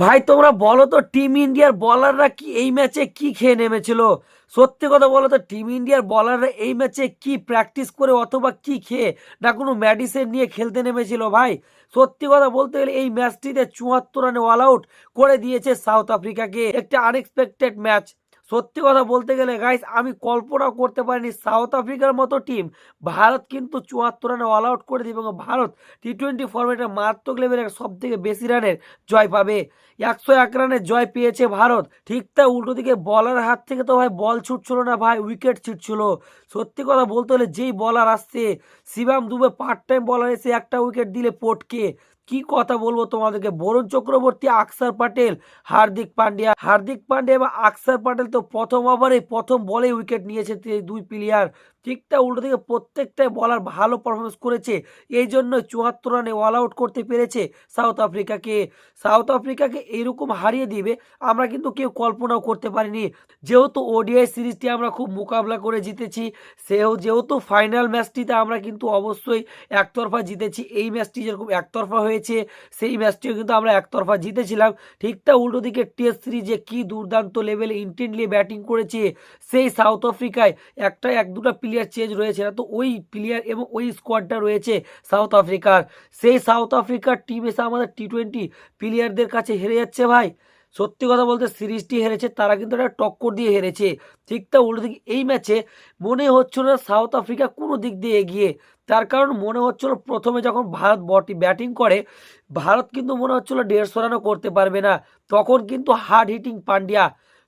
ভাই, তোমরা বলো তো টিম ইন্ডিয়ার বলাররা কি এই ম্যাচে কি খেয়ে নেমেছিল? সত্যি কথা বলো তো টিম ইন্ডিয়ার বলাররা এই ম্যাচে কি প্র্যাকটিস করে অথবা কি খেয়ে না কোনো মেডিসিন নিয়ে খেলতে নেমেছিল ভাই? সত্যি কথা বলতে গেলে এই ম্যাচটিতে চুয়াত্তর রানে অল আউট করে দিয়েছে সাউথ আফ্রিকাকে একটা আনএক্সপেক্টেড ম্যাচ সত্যি কথা বলতে গেলে গাইস আমি কল্পনাও করতে পারিনি। সাউথ আফ্রিকার মতো টিম ভারত কিন্তু চুয়াত্তর রানে অল আউট করে দিবে এবং ভারত টি টোয়েন্টি ফর্মেটে মারাত্মক লেভেলের সব থেকে বেশি রানের জয় পাবে। একশো এক রানের জয় পেয়েছে ভারত। ঠিক তা উল্টো দিকে বলার হাত থেকে তো ভাই বল ছুটছিল না ভাই উইকেট ছিটছিল। সত্যি কথা বলতে হলে যেই বলার আসছে, শিবাম দুবে পার্ট টাইম বলার এসে একটা উইকেট দিলে পটকে। কি কথা বলব তোমাদেরকে? বরুণ চক্রবর্তী, আকসার পাটেল, হার্দিক পান্ডিয়া। হার্দিক পান্ডিয়া এবং আকসার পাটেল তো প্রথম ওভারে প্রথম বলে উইকেট নিয়েছে দুই প্লেয়ার ঠিকটা উল্টো দিকে প্রত্যেকটাই বলার ভালো পারফরমেন্স করেছে। এই জন্য চুয়াত্তর রানে অল আউট করতে পেরেছে সাউথ আফ্রিকাকে। সাউথ আফ্রিকাকে এরকম হারিয়ে দিবে, আমরা কিন্তু কেউ কল্পনাও করতে পারিনি। যেহেতু ওডিআই সিরিজটি আমরা খুব মোকাবিলা করে জিতেছি সেও যেহেতু ফাইনাল ম্যাচটিতে আমরা কিন্তু অবশ্যই একতরফা জিতেছি, এই ম্যাচটি যেরকম একতরফা হয়েছে, সেই ম্যাচটিও কিন্তু আমরা একতরফা জিতেছিলাম। ঠিকটা উল্টো দিকে টেস্ট সিরিজে কি দুর্দান্ত লেভেলে ইন্টেন্টলি ব্যাটিং করেছে, সেই সাউথ আফ্রিকায় একটা এক দুটো প্লেয়ার চেঞ্জ রয়েছে না তো ওই প্লেয়ার এবং ওই স্কোয়াডটা রয়েছে সাউথ আফ্রিকার সেই সাউথ আফ্রিকার টিম এসে আমাদের টি টোয়েন্টি প্লেয়ারদের কাছে হেরে যাচ্ছে ভাই। সত্যি কথা বলতে সিরিজটি হেরেছে, তারা কিন্তু একটা টক্কর দিয়ে হেরেছে। ঠিক তা উল্টো দিকে এই ম্যাচে মনে হচ্ছিল না সাউথ আফ্রিকা কোনো দিক দিয়ে এগিয়ে। তার কারণ মনে হচ্ছিল প্রথমে যখন ভারত বটি ব্যাটিং করে, ভারত কিন্তু মনে হচ্ছিল দেড়শো রানও করতে পারবে না। তখন কিন্তু হার্ড হিটিং পান্ডিয়া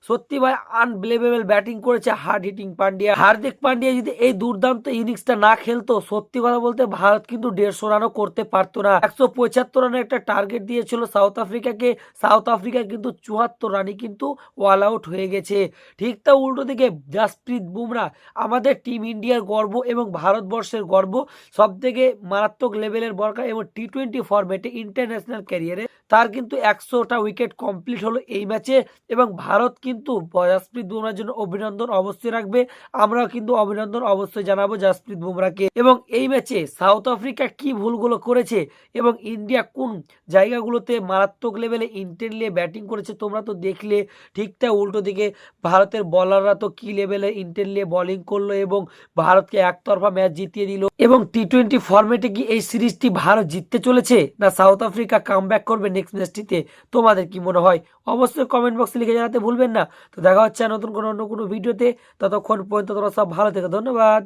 সত্যি ভাই আনবিলেভেবল ব্যাটিং করেছে হার্ড হিটিং পান্ডিয়া হার্দিক পান্ডিয়া যদি এই দুর্দান্ত ইনিংসটা না খেলতো, সত্যি কথা বলতে ভারত কিন্তু দেড়শো রানও করতে পারতো না। একশো পঁচাত্তর রানের একটা টার্গেট দিয়েছিল সাউথ আফ্রিকাকে সাউথ আফ্রিকা কিন্তু চুয়াত্তর রানই কিন্তু অল আউট হয়ে গেছে। ঠিক তা উল্টো দিকে জাসপ্রীত বুমরা আমাদের টিম ইন্ডিয়ার গর্ব এবং ভারতবর্ষের গর্ব সব থেকে মারাত্মক লেভেলের বরকার এবং টি টোয়েন্টি ফরম্যাটে ইন্টারন্যাশনাল ক্যারিয়ারে তার কিন্তু একশোটা উইকেট কমপ্লিট হলো এই ম্যাচে এবং ভারত কিন্তু জাসপ্রীত বুমরার জন্য অভিনন্দন অবশ্যই রাখবে। আমরাও কিন্তু অভিনন্দন অবশ্যই জানাব জাসপ্রীত বুমরাকে এবং এই ম্যাচে সাউথ আফ্রিকা কি ভুলগুলো করেছে এবং ইন্ডিয়া কোন জায়গাগুলোতে মারাত্মক লেভেলে ইন্টেন্টলি ব্যাটিং করেছে তোমরা তো দেখলে। ঠিকঠাক উল্টো দিকে ভারতের বলাররা তো কি লেভেলে ইন্টেন্টলি বোলিং করল এবং ভারতকে একতরফা ম্যাচ জিতিয়ে দিল। এবং টি টোয়েন্টি ফর্মেটে কি এই সিরিজটি ভারত জিততে চলেছে? না সাউথ আফ্রিকা কাম করবে ম্যাচটিতে তোমাদের কি মনে হয়? অবশ্যই কমেন্ট বক্সে লিখে জানাতে ভুলবেন না। তো দেখা হচ্ছে নতুন কোনো অন্য কোনো ভিডিওতে। ততক্ষণ পর্যন্ত তোমরা সব ভালো থেকে। ধন্যবাদ।